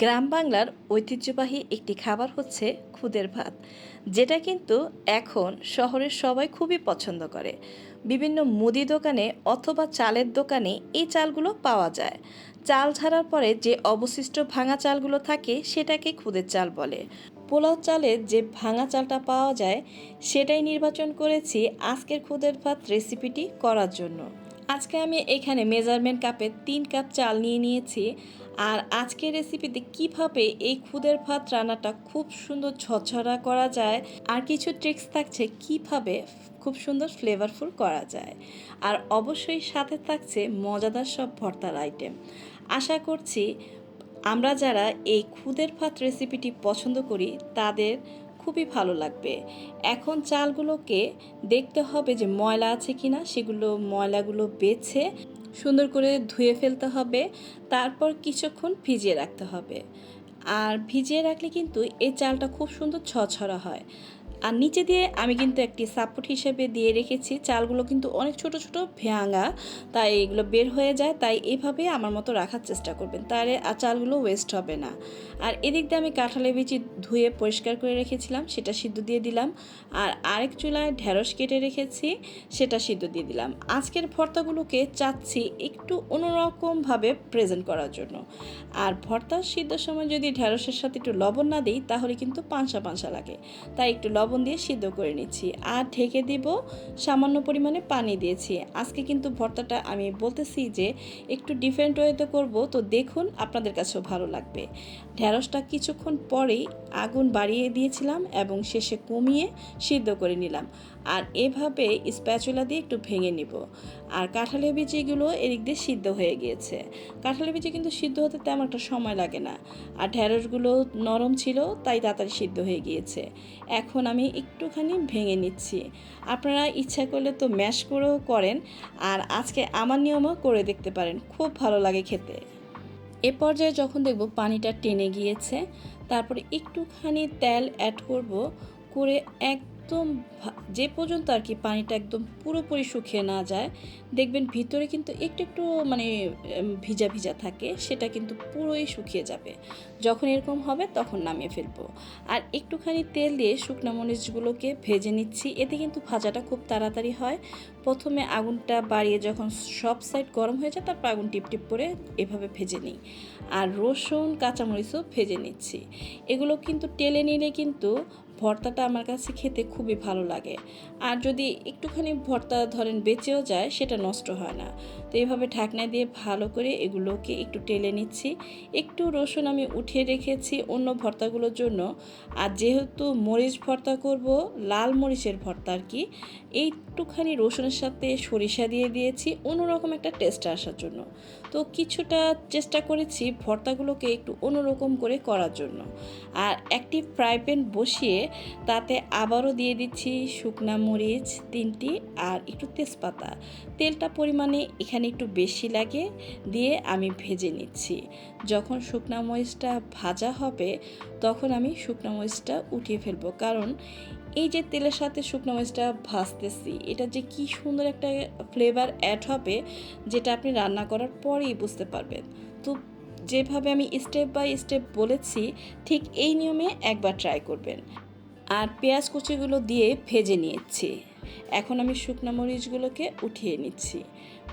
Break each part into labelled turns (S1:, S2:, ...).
S1: গ্রাম বাংলার ঐতিহ্যবাহী একটি খাবার হচ্ছে খুদের ভাত, যেটা কিন্তু এখন শহরের সবাই খুবই পছন্দ করে। বিভিন্ন মুদি দোকানে অথবা চালের দোকানে এই চালগুলো পাওয়া যায়। চাল ছাড়ার পরে যে অবশিষ্ট ভাঙা চালগুলো থাকে, সেটাকে খুদের চাল বলে। পোলাও চালের যে ভাঙা চালটা পাওয়া যায়, সেটাই নির্বাচন করেছি আজকের খুদের ভাত রেসিপিটি করার জন্য। আজকে আমি এখানে মেজারমেন্ট কাপে তিন কাপ চাল নিয়ে নিয়েছি আর আজকের রেসিপিতে কীভাবে এই খুদের ভাত রান্নাটা খুব সুন্দর ঝরঝরা করা যায় আর কিছু ট্রিক্স থাকছে কীভাবে খুব সুন্দর ফ্লেভারফুল করা যায়। আর অবশ্যই সাথে থাকছে মজাদার সব ভর্তার আইটেম আশা করছি আমরা যারা এই খুদের ভাত রেসিপিটি পছন্দ করি তাদের খুবই ভালো লাগবে। এখন চালগুলোকে দেখতে হবে যে ময়লা আছে কি না সেগুলো ময়লাগুলো বেছে সুন্দর করে ধুয়ে ফেলতে হবে, তারপর কিছুক্ষণ ভিজিয়ে রাখতে হবে। আর ভিজিয়ে রাখলে কিন্তু এই চালটা খুব সুন্দর ছছড়া হয়। আর নিচে দিয়ে আমি কিন্তু একটি সাপোর্ট হিসেবে দিয়ে রেখেছি। চালগুলো কিন্তু অনেক ছোট ছোট, ভেঙা, তাই এগুলো বের হয়ে যায়, তাই এভাবে আমার মতো রাখার চেষ্টা করবেন। তাহলে আর চালগুলো ওয়েস্ট হবে না। আর এদিক দিয়ে আমি কাঁঠালে বিচি ধুয়ে পরিষ্কার করে রেখেছিলাম, সেটা সিদ্ধ দিয়ে দিলাম। আর আরেক চুলায় ঢেঁড়স কেটে রেখেছি, সেটা সিদ্ধ দিয়ে দিলাম। আজকের ভর্তাগুলোকে চাচ্ছি একটু অন্যরকমভাবে প্রেজেন্ট করার জন্য। আর ভর্তা সিদ্ধর সময় যদি ঢেঁড়সের সাথে একটু লবণ না দিই, তাহলে কিন্তু পাঁচা পাঁচা লাগে। তাই একটু লবণ দিয়ে সিদ্ধ করে নিচ্ছি। আর ঢেকে দিব সামান্য পরিমাণে পানি দিয়েছি। আজকে কিন্তু ভর্তাটা আমি বলতেছি যে একটু ডিফারেন্ট ওয়েতে করব। তো দেখুন আপনাদের কাছেও ভালো লাগবে। ঢেঁড়সটা কিছুক্ষণ পরেই আগুন বাড়িয়ে দিয়েছিলাম এবং শেষে কমিয়ে সিদ্ধ করে নিলাম। আর এভাবে স্প্যাচুলা দিয়ে একটু ভেঙে নিব। আর কাঁঠালের বিচিগুলো এদিক দিয়ে সিদ্ধ হয়ে গিয়েছে। কাঁঠালের বিচি কিন্তু সিদ্ধ হতে তেমন একটা সময় লাগে না। আর ঢেঁড়সগুলো নরম ছিল, তাই তাড়াতাড়ি সিদ্ধ হয়ে গিয়েছে। এখন আমি একটুখানি ভেঙে নিচ্ছি। আপনারা ইচ্ছা করলে তো ম্যাশ করেও করেন আর আজকে আমার নিয়মও করে দেখতে পারেন, খুব ভালো লাগে খেতে। এ পর্যায়ে যখন দেখব পানিটা টেনে গিয়েছে, তারপরে একটুখানি তেল অ্যাড করব, করে একদম যে পর্যন্ত আর কি পানিটা একদম পুরোপুরি শুকিয়ে না যায়, দেখবেন ভিতরে কিন্তু একটু একটু মানে ভিজা ভিজা থাকে, সেটা কিন্তু পুরোই শুকিয়ে যাবে। যখন এরকম হবে তখন নামিয়ে ফেলব। আর একটুখানি তেল দিয়ে শুকনো মরিচগুলোকে ভেজে নিচ্ছি, এতে কিন্তু ভাজাটা খুব তাড়াতাড়ি হয়। প্রথমে আগুনটা বাড়িয়ে যখন সব সাইড গরম হয়ে যায়, তারপর আগুন টিপ টিপ করে এভাবে ভেজে নিই। আর রসুন, কাঁচামরিচও ভেজে নিচ্ছি। এগুলো কিন্তু টেলে নিলে কিন্তু ভর্তাটা আমার কাছে খেতে খুবই ভালো লাগে। আর যদি একটুখানি ভর্তা ধরেন বেঁচেও যায়, সেটা নষ্ট হয় না। তো এইভাবে ঢাকনা দিয়ে ভালো করে এগুলোকে একটু টেলে নিচ্ছি। একটু রসুন আমি উঠিয়ে রেখেছি অন্য ভর্তাগুলোর জন্য। আর যেহেতু মরিচ ভর্তা করব, লাল মরিচের ভর্তা আর কি, এইটুখানি রসুনের সাথে সরিষা দিয়ে দিয়েছি, অন্যরকম একটা টেস্ট আসার জন্য। তো কিছুটা চেষ্টা করেছি ভর্তাগুলোকে একটু অন্যরকম করে করার জন্য। আর একটি ফ্রাই প্যান বসিয়ে তাতে আবারও দিয়ে দিচ্ছি শুকনা মরিচ তিনটি আর একটু তেজপাতা। তেলটা পরিমাণে এখানে একটু বেশি লাগে, দিয়ে আমি ভেজে নিচ্ছি। যখন শুকনা মরিচটা ভাজা হবে, তখন আমি শুকনা মরিচটা উঠিয়ে ফেলব। কারণ এই যে তেলের সাথে শুকনো মরিচটা ভাজতেছি, এটা যে কি সুন্দর একটা ফ্লেভার অ্যাড হবে, যেটা আপনি রান্না করার পরেই বুঝতে পারবেন। তো যেভাবে আমি স্টেপ বাই স্টেপ বলেছি, ঠিক এই নিয়মে একবার ট্রাই করবেন। আর পেঁয়াজ কুচিগুলো দিয়ে ভেজে নিয়েছি। এখন আমি শুকনো মরিচগুলোকে উঠিয়ে নিচ্ছি।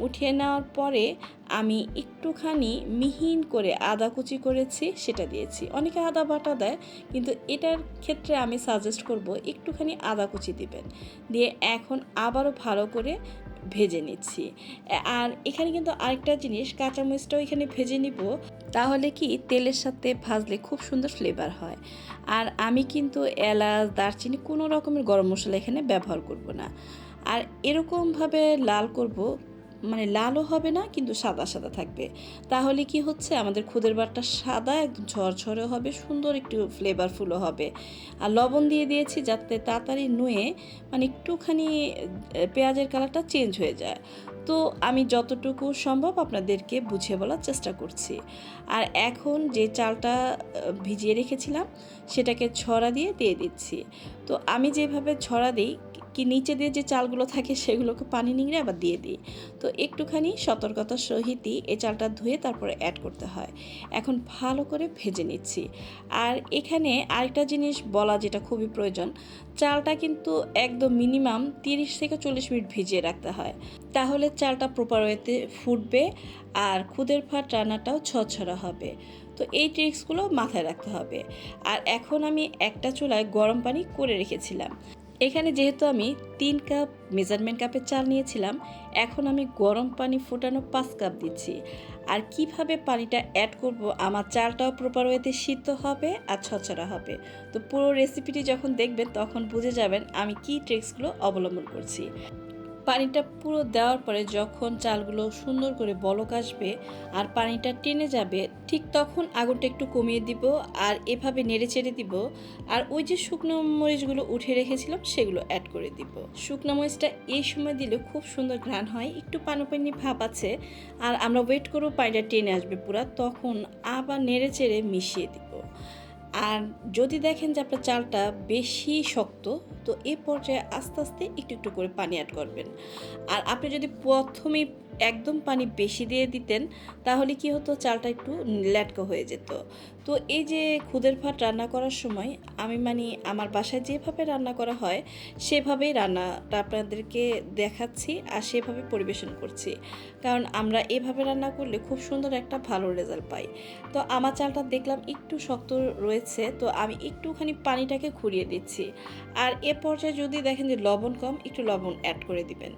S1: উঠিয়ে নেওয়ার পরে আমি একটুখানি মিহিন করে আদা কুচি করেছি, সেটা দিয়েছি। অনেকে আদা বাটা দেয়, কিন্তু এটার ক্ষেত্রে আমি সাজেস্ট করব একটুখানি আদা কুচি দিবেন। দিয়ে এখন আবারও ভালো করে ভেজে নিচ্ছি। আর এখানে কিন্তু আরেকটা জিনিস, কাঁচামরিচটাও এখানে ভেজে নিব। তাহলে কি তেলের সাথে ভাজলে খুব সুন্দর ফ্লেভার হয়। আর আমি কিন্তু এলাচ, দারচিনি কোনো রকমের গরম মশলা এখানে ব্যবহার করব না। আর এরকমভাবে লাল করব মানে লালও হবে না, কিন্তু সাদা সাদা থাকবে। তাহলে কি হচ্ছে? আমাদের খুদের বারটা সাদা, একদম ঝরঝরে হবে, সুন্দর একটু ফ্লেভারফুলও হবে। আর লবণ দিয়ে দিয়েছি যাতে তাড়াতাড়ি নুয়ে মানে একটুখানি পেঁয়াজের কালারটা চেঞ্জ হয়ে যায়। তো আমি যতটুকু সম্ভব আপনাদেরকে বুঝিয়ে বলার চেষ্টা করছি। আর এখন যে চালটা ভিজিয়ে রেখেছিলাম, সেটাকে ছড়া দিয়ে দিয়ে দিচ্ছি। তো আমি যেভাবে ছড়া দিই কি নিচে দিয়ে যে চালগুলো থাকে সেগুলোকে পানি নিংড়ে আবার দিয়ে দিই। তো একটুখানি সতর্কতার সহিতই এই চালটা ধুয়ে তারপরে অ্যাড করতে হয়। এখন ভালো করে ভেজে নিচ্ছি। আর এখানে আরেকটা জিনিস বলা যেটা খুবই প্রয়োজন, চালটা কিন্তু একদম মিনিমাম তিরিশ থেকে চল্লিশ মিনিট ভিজিয়ে রাখতে হয়। তাহলে চালটা প্রপার ওয়েতে ফুটবে আর খুদের ফাট রান্নাটাও ছছড়া হবে। তো এই ট্রিক্সগুলো মাথায় রাখতে হবে। আর এখন আমি একটা চুলায় গরম পানি করে রেখেছিলাম। এখানে যেহেতু আমি তিন কাপ মেজারমেন্ট কাপের চাল নিয়েছিলাম, এখন আমি গরম পানি ফোটানো পাঁচ কাপ দিচ্ছি। আর কীভাবে পানিটা অ্যাড করব, আমার চালটাও প্রপার ওয়েতে সিদ্ধ হবে আর ছছড়া হবে। তো পুরো রেসিপিটি যখন দেখবেন, তখন বুঝে যাবেন আমি কি ট্রিক্সগুলো অবলম্বন করছি। পানিটা পুরো দেওয়ার পরে যখন চালগুলো সুন্দর করে বলক আসবে আর পানিটা টেনে যাবে, ঠিক তখন আগুনটা একটু কমিয়ে দিব আর এভাবে নেড়ে চেড়ে দিব। আর ওই যে শুকনো মরিচগুলো উঠে রেখেছিলাম সেগুলো অ্যাড করে দিব। শুকনো মরিচটা এই সময় দিলে খুব সুন্দর ঘ্রাণ হয়, একটু পানি ভাব আছে। আর আমরা ওয়েট করব পানিটা টেনে আসবে পুরা, তখন আবার নেড়ে চেড়ে মিশিয়ে দিব। আর যদি দেখেন যে আপনার চালটা বেশি শক্ত তো এ পর্যায়ে আস্তে আস্তে একটু একটু করে পানি অ্যাড করবেন। আর আপনি যদি প্রথমেই একদম পানি বেশি দিয়ে দিতেন, তাহলে কি হতো, চালটা একটু ল্যাটকা হয়ে যেত। তো এই যে খুদের ভাত রান্না করার সময়, আমি মানে আমার বাসায় যেভাবে রান্না করা হয়, সেভাবেই রান্নাটা আপনাদেরকে দেখাচ্ছি আর সেভাবে পরিবেশন করছি। কারণ আমরা এভাবে রান্না করলে খুব সুন্দর একটা ভালো রেজাল্ট পাই। তো আমার চালটা দেখলাম একটু শক্ত রয়েছে, তো আমি একটুখানি পানিটাকে ঘুরিয়ে দিচ্ছি। আর এ পর্যায়ে যদি দেখেন যে লবণ কম, একটু লবণ অ্যাড করে দিবেন।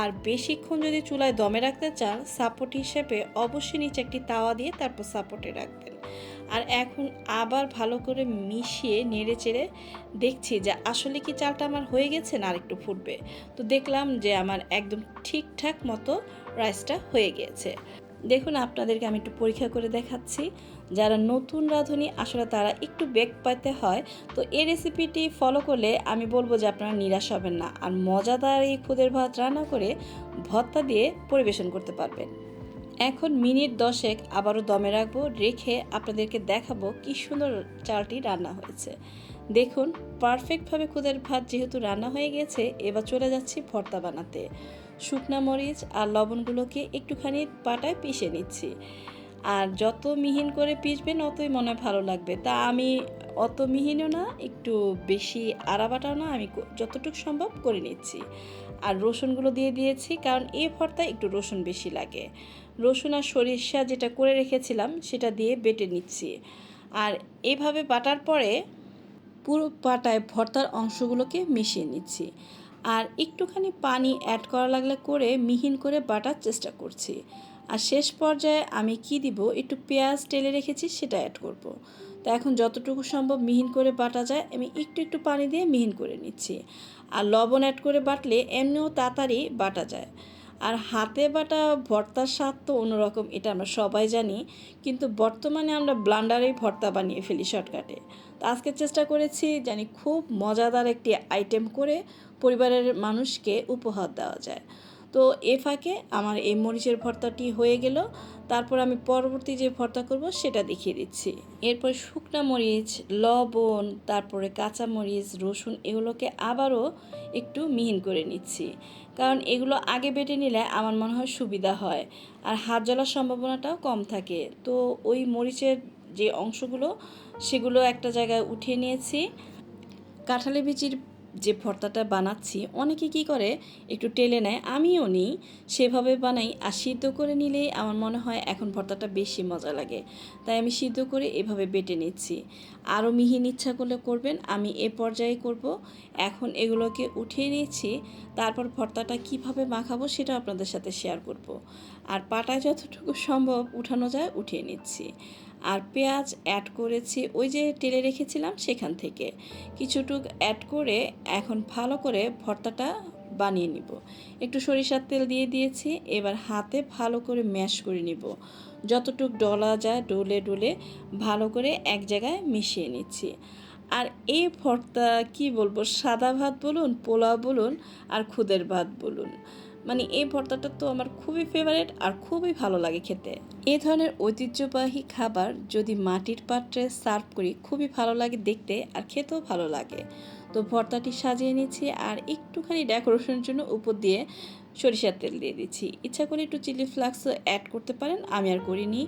S1: আর বেশিক্ষণ যদি চুলায় দমে রাখতে চান সাপোর্ট হিসেবে অবশ্যই নিচে একটি তাওয়া দিয়ে তারপর সাপোর্টে রাখবেন। আর এখন আবার ভালো করে মিশিয়ে নেড়ে চেড়ে দেখছি যে আসলে কি চালটা আমার হয়ে গেছে না আরেকটু ফুটবে। তো দেখলাম যে আমার একদম ঠিকঠাক মতো রাইসটা হয়ে গিয়েছে দেখুন, আপনাদেরকে আমি একটু পরীক্ষা করে দেখাচ্ছি। যারা নতুন রাঁধুনি, আসলে তারা একটু বেগ পাইতে হয়। তো এই রেসিপিটি ফলো করলে আমি বলব যে আপনারা নিরাশ হবেন না। আর মজাদার এই খুদের ভাত রান্না করে ভর্তা দিয়ে পরিবেশন করতে পারবেন। এখন মিনিট দশেক আবারও দমে রাখব, রেখে আপনাদেরকে দেখাবো কি সুন্দর চালটি রান্না হয়েছে। দেখুন পারফেক্টভাবে খুদের ভাত যেহেতু রান্না হয়ে গেছে, এবার চলে যাচ্ছি ভর্তা বানাতে। শুকনা মরিচ আর লবণগুলোকে একটুখানি পাটায় পিষে নিচ্ছি। আর যত মিহিন করে পিষবেন, অতই মনে হয় ভালো লাগবে। তা আমি অত মিহিনও না, একটু বেশি আড়াবাটাও না, আমি যতটুকু সম্ভব করে নিচ্ছি। আর রসুনগুলো দিয়ে দিয়েছি, কারণ এই ভর্তায় একটু রসুন বেশি লাগে। রসুন আর সরিষা যেটা করে রেখেছিলাম, সেটা দিয়ে বেটে নিচ্ছি। আর এভাবে বাটার পরে পুরো পাটায় ভর্তার অংশগুলোকে মিশিয়ে নিচ্ছি। আর একটুখানি পানি অ্যাড করা লাগলে করে মিহিন করে বাটার চেষ্টা করছি। আর শেষ পর্যায়ে আমি কি দিব? একটু পেঁয়াজ টেলে রেখেছি, সেটা অ্যাড করব। তো এখন যতটুকু সম্ভব মিহিন করে বাটা যায়, আমি একটু একটু পানি দিয়ে মিহিন করে নিচ্ছি। আর লবণ অ্যাড করে বাটলে এমনিও তাড়াতাড়ি বাটা যায়। আর হাতে বাটা ভর্তার স্বাদ তো অন্যরকম, এটা আমরা সবাই জানি। কিন্তু বর্তমানে আমরা ব্লান্ডারেই ভর্তা বানিয়ে ফেলি শর্টকাটে। তো আজকে চেষ্টা করেছি জানি খুব মজাদার একটি আইটেম করে পরিবারের মানুষকে উপহার দেওয়া যায়। তো এ ফাঁকে আমার এই মরিচের ভর্তাটি হয়ে গেল। তারপর আমি পরবর্তী যে ভর্তা করব সেটা দেখিয়ে দিচ্ছি। এরপর শুকনা মরিচ, লবণ, তারপরে কাঁচা মরিচ, রসুন এগুলোকে আবারও একটু মিহিন করে নিচ্ছি। কারণ এগুলো আগে বেটে নিলে আমার মনে হয় সুবিধা হয় আর হাত জ্বলার সম্ভাবনাটাও কম থাকে। তো ওই মরিচের যে অংশগুলো সেগুলো একটা জায়গায় উঠিয়ে নিয়েছি। কাঁঠালি বিচির যে ভর্তাটা বানাচ্ছি, অনেকে কি করে, একটু টেলে নেয়, আমিও নিই। সেভাবে বানাই, আর সিদ্ধ করে নিলেই আমার মনে হয় এখন ভর্তাটা বেশি মজা লাগে। তাই আমি সিদ্ধ করে এভাবে বেটে নিচ্ছি। আরও মিহিন ইচ্ছা করলে করবেন, আমি এ পর্যায়ে করব। এখন এগুলোকে উঠিয়ে নিচ্ছি তারপর ভর্তাটা কীভাবে মাখাবো সেটা আপনাদের সাথে শেয়ার করব। আর পাটায় যতটুকু সম্ভব উঠানো যায় উঠিয়ে নিচ্ছি। আর পেঁয়াজ অ্যাড করেছি ওই যে টেলে রেখেছিলাম সেখান থেকে। কিছুটুক অ্যাড করে এখন ভালো করে ভর্তাটা বানিয়ে নিব। একটু সরিষার তেল দিয়ে দিয়েছি, এবার হাতে ভালো করে ম্যাশ করে নিব। যতটুক ডলা যায় ডলে ডলে ভালো করে এক জায়গায় মিশিয়ে নিচ্ছি। আর এই ভর্তা কি বলব, সাদা ভাত বলুন, পোলাও বলুন আর খুদের ভাত বলুন। মানে এই ভর্তাটা তো আমার খুবই ফেভারিট আর খুবই ভালো লাগে খেতে। এ ধরনের ঐতিহ্যবাহী খাবার যদি মাটির পাত্রে সার্ভ করি, খুবই ভালো লাগে দেখতে আর খেতেও ভালো লাগে। তো ভর্তাটি সাজিয়ে নিচ্ছি আর একটুখানি ডেকোরেশনের জন্য উপর দিয়ে সরিষার তেল দিয়ে দিচ্ছি। ইচ্ছা করে একটু চিলি ফ্লাক্সও অ্যাড করতে পারেন, আমি আর করিনি।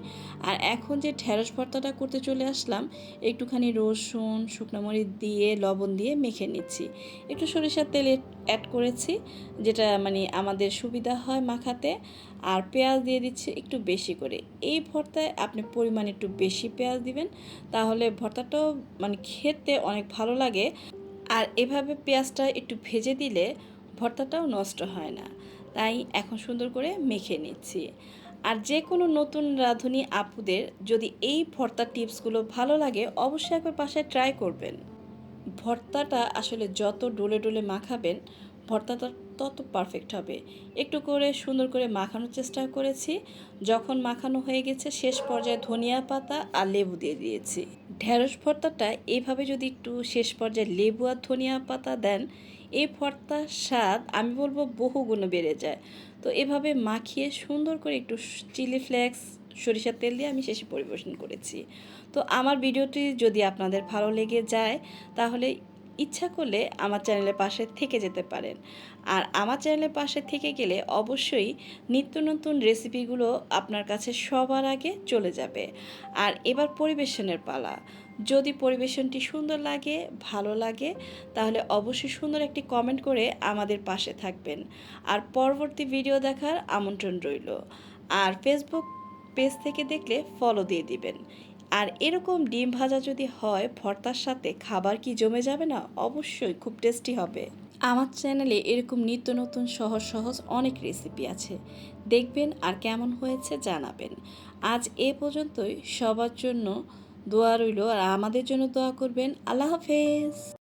S1: আর এখন যে ঢেঁড়স ভর্তাটা করতে চলে আসলাম, একটুখানি রসুন, শুকনো মরিচ দিয়ে, লবণ দিয়ে মেখে নিচ্ছি। একটু সরিষার তেল অ্যাড করেছি, যেটা মানে আমাদের সুবিধা হয় মাখাতে। আর পেঁয়াজ দিয়ে দিচ্ছি একটু বেশি করে। এই ভর্তায় আপনি পরিমাণ একটু বেশি পেঁয়াজ দিবেন, তাহলে ভর্তাটাও মানে খেতে অনেক ভালো লাগে। আর এভাবে পেঁয়াজটা একটু ভেজে দিলে ভর্তাটাও নষ্ট হয় না। তাই এখন সুন্দর করে মেখে নিচ্ছি। আর যে কোনো নতুন রাঁধুনি আপুদের যদি এই ভর্তার টিপসগুলো ভালো লাগে, অবশ্যই একবার পাশে ট্রাই করবেন। ভর্তাটা আসলে যত ডোলে ডোলে মাখাবেন, ভর্তাটা তত পারফেক্ট হবে। একটু করে সুন্দর করে মাখানোর চেষ্টা করেছি। যখন মাখানো হয়ে গেছে, শেষ পর্যায়ে ধনিয়া পাতা আর লেবু দিয়ে দিয়েছি। ঢেঁড়স ভর্তাটা এইভাবে যদি একটু শেষ পর্যায়ে লেবু আর ধনিয়া পাতা দেন এই ভর্তার স্বাদ, আমি বলব বহু গুণে বেড়ে যায়। তো এভাবে মাখিয়ে সুন্দর করে একটু চিলি ফ্লেক্স, সরিষার তেল দিয়ে আমি শেষে পরিবেশন করেছি। তো আমার ভিডিওটি যদি আপনাদের ভালো লেগে যায়, তাহলে ইচ্ছা করলে আমার চ্যানেলের পাশে থেকে যেতে পারেন। আর আমার চ্যানেলের পাশে থেকে গেলে অবশ্যই নিত্য নতুন রেসিপিগুলো আপনার কাছে সবার আগে চলে যাবে। আর এবার পরিবেশনের পালা। যদি পরিবেশনটি সুন্দর লাগে, ভালো লাগে, তাহলে অবশ্যই সুন্দর একটি কমেন্ট করে আমাদের পাশে থাকবেন। আর পরবর্তী ভিডিও দেখার আমন্ত্রণ রইল। আর ফেসবুক পেজ থেকে দেখলে ফলো দিয়ে দিবেন। আর এরকম ডিম ভাজা যদি হয়, ভর্তার সাথে খাবার কি জমে যাবে না? অবশ্যই, খুব টেস্টি হবে। আমার চ্যানেলে এরকম নিত্য নতুন সহজ সহজ অনেক রেসিপি আছে। দেখবেন আর কেমন হয়েছে জানাবেন। আজ এ পর্যন্তই। সবার জন্য দোয়া রইল আর আমাদের জন্য দোয়া করবেন। আল্লাহ হাফেজ।